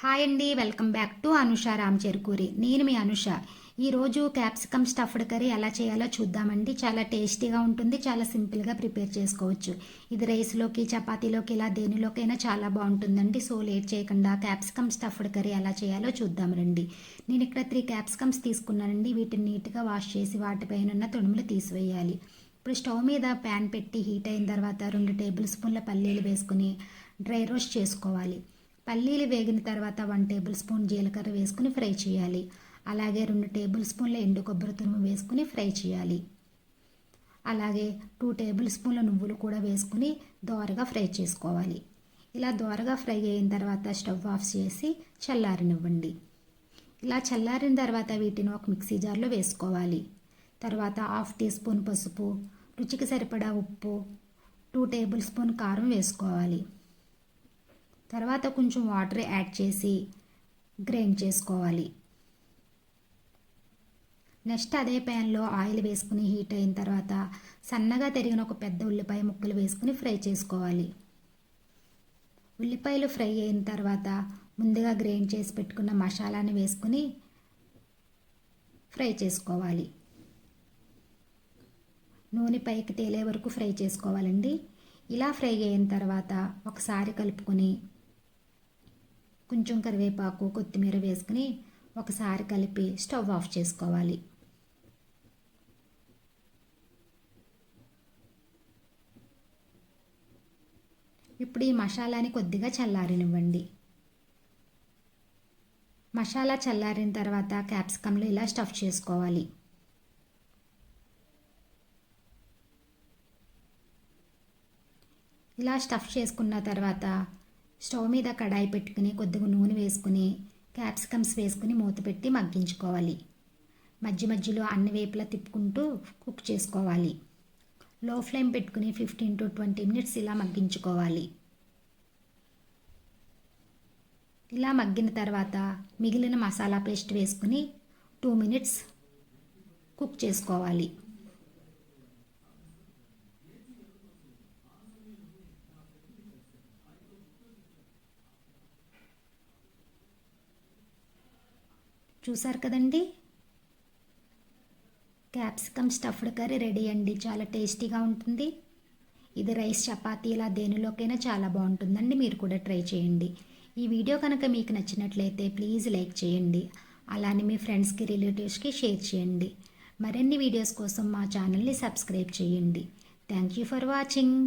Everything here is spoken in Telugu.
హాయ్ అండి welcome back to Anusha Ram Cherukuri నేను మీ అనుష. ఈరోజు క్యాప్సికమ్ స్టఫ్డ్ కర్రీ ఎలా చేయాలో చూద్దామండి. చాలా టేస్టీగా ఉంటుంది చాలా సింపుల్గా ప్రిపేర్ చేసుకోవచ్చు. ఇది రైస్లోకి చపాతీలోకి ఇలా దేనిలోకైనా చాలా బాగుంటుందండి. సో లేట్ చేయకుండా క్యాప్సికమ్ స్టఫ్డ్ కర్రీ ఎలా చేయాలో చూద్దాం రండి. నేను ఇక్కడ త్రీ క్యాప్సికమ్స్ తీసుకున్నానండి. వీటిని నీట్గా వాష్ చేసి వాటిపైన ఉన్న తొడుములు తీసివేయాలి. ఇప్పుడు స్టవ్ మీద ప్యాన్ పెట్టి హీట్ అయిన తర్వాత రెండు టేబుల్ స్పూన్ల పల్లీలు వేసుకుని డ్రై రోస్ట్ చేసుకోవాలి. పల్లీలు వేగిన తర్వాత వన్ టేబుల్ స్పూన్ జీలకర్ర వేసుకుని ఫ్రై చేయాలి. అలాగే రెండు టేబుల్ స్పూన్ల ఎండు కొబ్బరి తురుము వేసుకుని ఫ్రై చేయాలి. అలాగే టూ టేబుల్ స్పూన్ల నువ్వులు కూడా వేసుకుని దోరగా ఫ్రై చేసుకోవాలి. ఇలా దోరగా ఫ్రై అయిన తర్వాత స్టవ్ ఆఫ్ చేసి చల్లారనివ్వండి. ఇలా చల్లారిన తర్వాత వీటిని ఒక మిక్సీ జార్లో వేసుకోవాలి. తర్వాత హాఫ్ టీ స్పూన్ పసుపు రుచికి సరిపడా ఉప్పు టూ టేబుల్ స్పూన్ కారం వేసుకోవాలి. తర్వాత కొంచెం వాటర్ యాడ్ చేసి గ్రైండ్ చేసుకోవాలి. నెక్స్ట్ అదే ప్యాన్లో ఆయిల్ వేసుకుని హీట్ అయిన తర్వాత సన్నగా తరిగిన ఒక పెద్ద ఉల్లిపాయ ముక్కలు వేసుకుని ఫ్రై చేసుకోవాలి. ఉల్లిపాయలు ఫ్రై అయిన తర్వాత ముందుగా గ్రైండ్ చేసి పెట్టుకున్న మసాలాని వేసుకుని ఫ్రై చేసుకోవాలి. నూనె పైకి తేలే వరకు ఫ్రై చేసుకోవాలండి. ఇలా ఫ్రై అయిన తర్వాత ఒకసారి కలుపుకొని కొంచెం కరివేపాకు కొత్తిమీర వేసుకుని ఒకసారి కలిపి స్టవ్ ఆఫ్ చేసుకోవాలి. ఇప్పుడు ఈ మసాలాని కొద్దిగా చల్లారనివ్వండి. మసాలా చల్లారిన తర్వాత క్యాప్సికంలో ఇలా స్టఫ్ చేసుకోవాలి. ఇలా స్టఫ్ చేసుకున్న తర్వాత స్టవ్ మీద కడాయి పెట్టుకుని కొద్దిగా నూనె వేసుకుని క్యాప్సికమ్స్ వేసుకుని మూత పెట్టి మగ్గించుకోవాలి. మధ్య మధ్యలో అన్ని వేపులా తిప్పుకుంటూ కుక్ చేసుకోవాలి. లో ఫ్లేమ్ పెట్టుకుని ఫిఫ్టీన్ టు ట్వంటీ మినిట్స్ ఇలా మగ్గించుకోవాలి. ఇలా మగ్గిన తర్వాత మిగిలిన మసాలా పేస్ట్ వేసుకుని టూ మినిట్స్ కుక్ చేసుకోవాలి. చూసారు కదండి? క్యాప్సికమ్ స్టఫ్డ్ కర్రీ రెడీ అండి. చాలా టేస్టీగా ఉంటుంది. ఇది రైస్ చపాతీ ఇలా దేనిలోకైనా చాలా బాగుంటుందండి. మీరు కూడా ట్రై చేయండి. ఈ వీడియో కనుక మీకు నచ్చినట్లయితే ప్లీజ్ లైక్ చేయండి. అలానే మీ ఫ్రెండ్స్కి రిలేటివ్స్కి షేర్ చేయండి. మరిన్ని వీడియోస్ కోసం మా ఛానల్ని సబ్స్క్రైబ్ చేయండి. Thank you for watching.